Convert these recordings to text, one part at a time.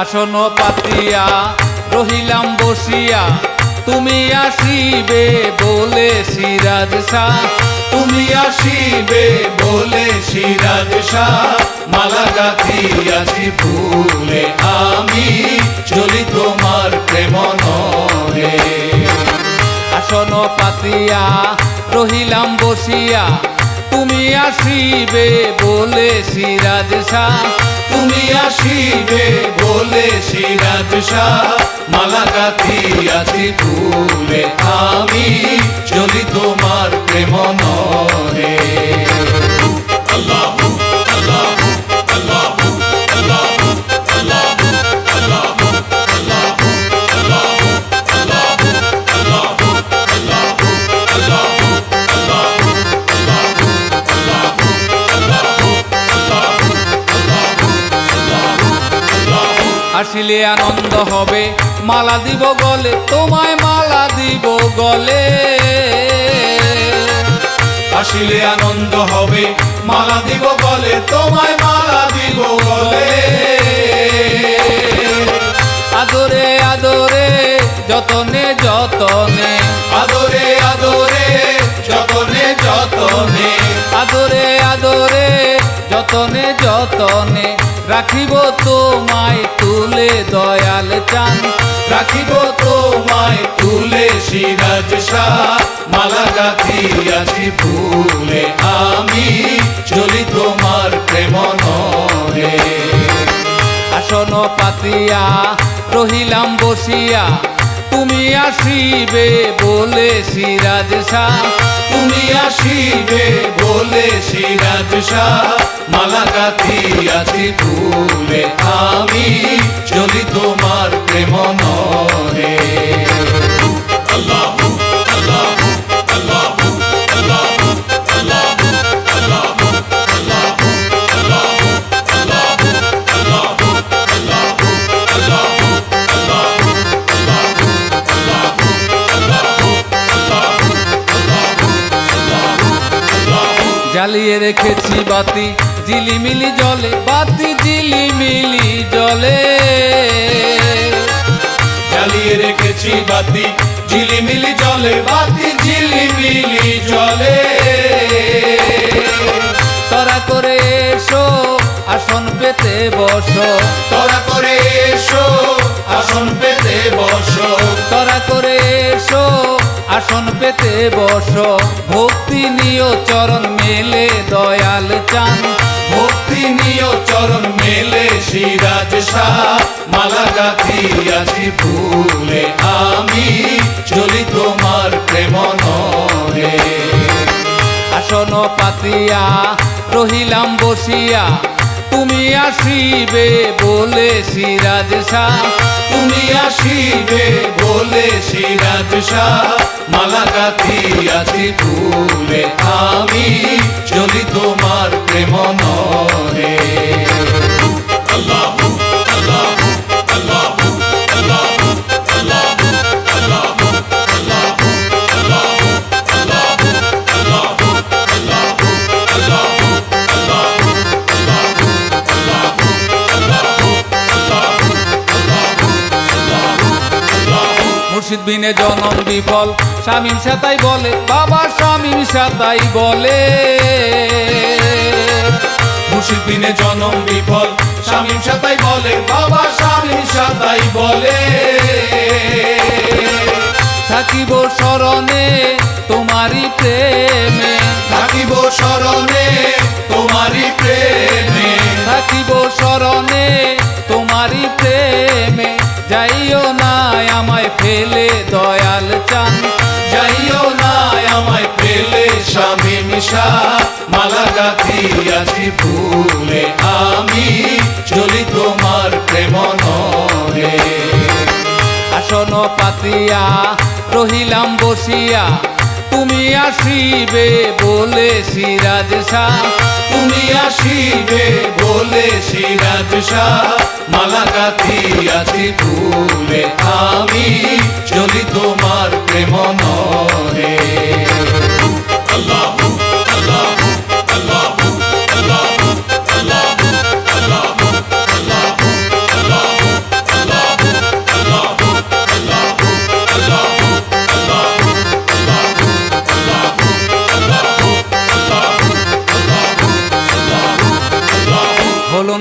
আসন পাতিয়া, রহিলাম বসিয়া। তুমি আসিবে বলে সিরাজ শাহ। তুমি আসিবে বলে সিরাজ শাহ। মালা গাথিয়াছি ফুলে আমি চলি তোমার প্রেম নরে আসন পাতিয়া, রহিলাম বসিয়া। তুমি আসিবে বলে সিরাজ শাহ। তুমি আসিবে বলে সিরাজ শাহ। মালা আছি ফুলে আমি চলি তোমার প্রেম নরে আল্লাহু আসিলে আনন্দ হবে। মালা দিব গলে, তোমায় মালা দিব গলে। আসিলে আনন্দ হবে, মালা দিব গলে, তোমায় মালা দিব গলে। আদরে আদরে, যতনে যতনে। আদরে আদরে, যতনে যতনে। আদরে আদরে, যতনে যতনে। রাখিব তোমায় তুলে দয়াল চান রাখিব তোমায় তুলে সিরাজ শাহ। মালা গাথিয়াছি ফুলে আমি চলি তোমার প্রেম আসন পাতিয়া, রহিলাম বসিয়া, তুমি আসিবে বলে সিরাজ শাহ। তুমি আসিবে বলে সিরাজ শাহ। মালা গাথিয়াছি ফুলে আমি যদি তোমার প্রেম নরে জ্বালিয়ে রেখেছি বাতি। ঝিলিমিলি জলে, বাতি ঝিলিমিলি জলে। জ্বালিয়ে রেখেছি বাতি, ঝিলিমিলি জলে, বাতি ঝিলিমিলি জলে। তরা করে এসো, আসন পেতে বসো। তোরা করে এসো, আসন পেতে বসো। আসন পেতে বসো। ভক্তি নিয় চরণ মেলে দয়াল চান। ভক্তি নিয় চরণ মেলে সিরাজ শাহ। মালা গাথিয়াছি ফুলে আমি চলি তোমার প্রেম নরে আসন পাতিয়া রহিলাম বসিয়া তুমি আসিবে বলে সিরাজ শাহ। তুমি আসিবে বলে সিরাজ শাহ। মালা গাথিয়াছি ফুলে আমি, যদি তোমার প্রেম নরে আল্লাহু মুর্শিদ বিনে জনম বিফল। স্বামী সাতাই বলে, বাবা স্বামী সাতাই বলে। মুর্শিদ বিনে জনম বিফল স্বামীর সাতাই বলে, বাবা স্বামীর সাতাই বলে। থাকিব স্মরণে তোমারই প্রেমে। থাকিব স্মরণে তোমারই গাথিয়াছি ফুলে আমি চলি তোমার প্রেম নরে আসন পাতিয়া, রহিলাম বসিয়া, তুমি আসিবে বলে সিরাজ শাহ। তুমি আসিবে বলে সিরাজ শাহ। মালা গাথিয়াছি ফুলে আমি চলি তোমার প্রেম নরে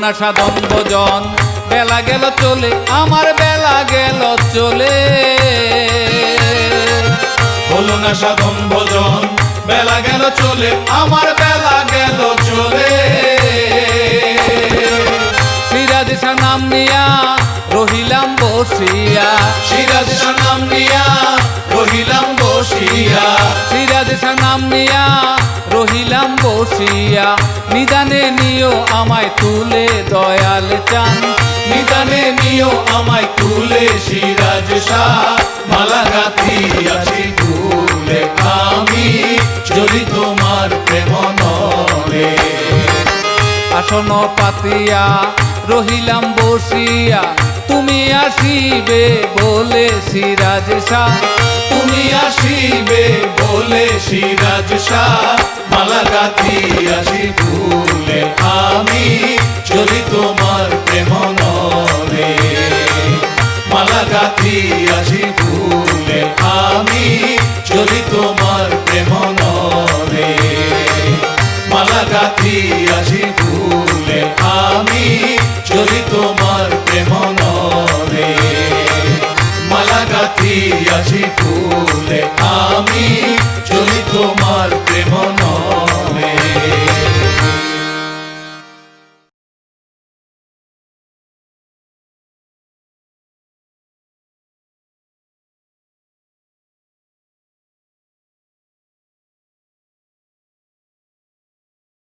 না সাধন ভজন। বেলা গেল চলে, আমার বেলা গেল চলে। হলো না সাধন ভোজন, বেলা গেল চলে, আমার বেলা গেল চলে। সিরাজ নাম নিয়া রহিলাম বসিয়া। সিরাজ নাম নিয়া রহিলাম বসিয়া। সিরাজ নাম নিয়া বসিয়া নিদানে নিও আমায় তুলে দয়াল চান। নিদানে নিও আমায় তুলে সিরাজ মালা গাথি আছি তুলে আমি, যদি তোমার প্রেম নরে আসন পাতিয়া, রহিলাম বসিয়া, তুমি আসিবে বলে সিরাজ শাহ। তুমি আসিবে বলে সিরাজ শাহ। মালা গাথিয়াছি ফুলে আমি চলি তোমার প্রেম নরে মালা গাথিয়াছি ফুলে আমি চলি তোমার প্রেম নরে মালা গাথিয়াছি ফুলে আমি চলি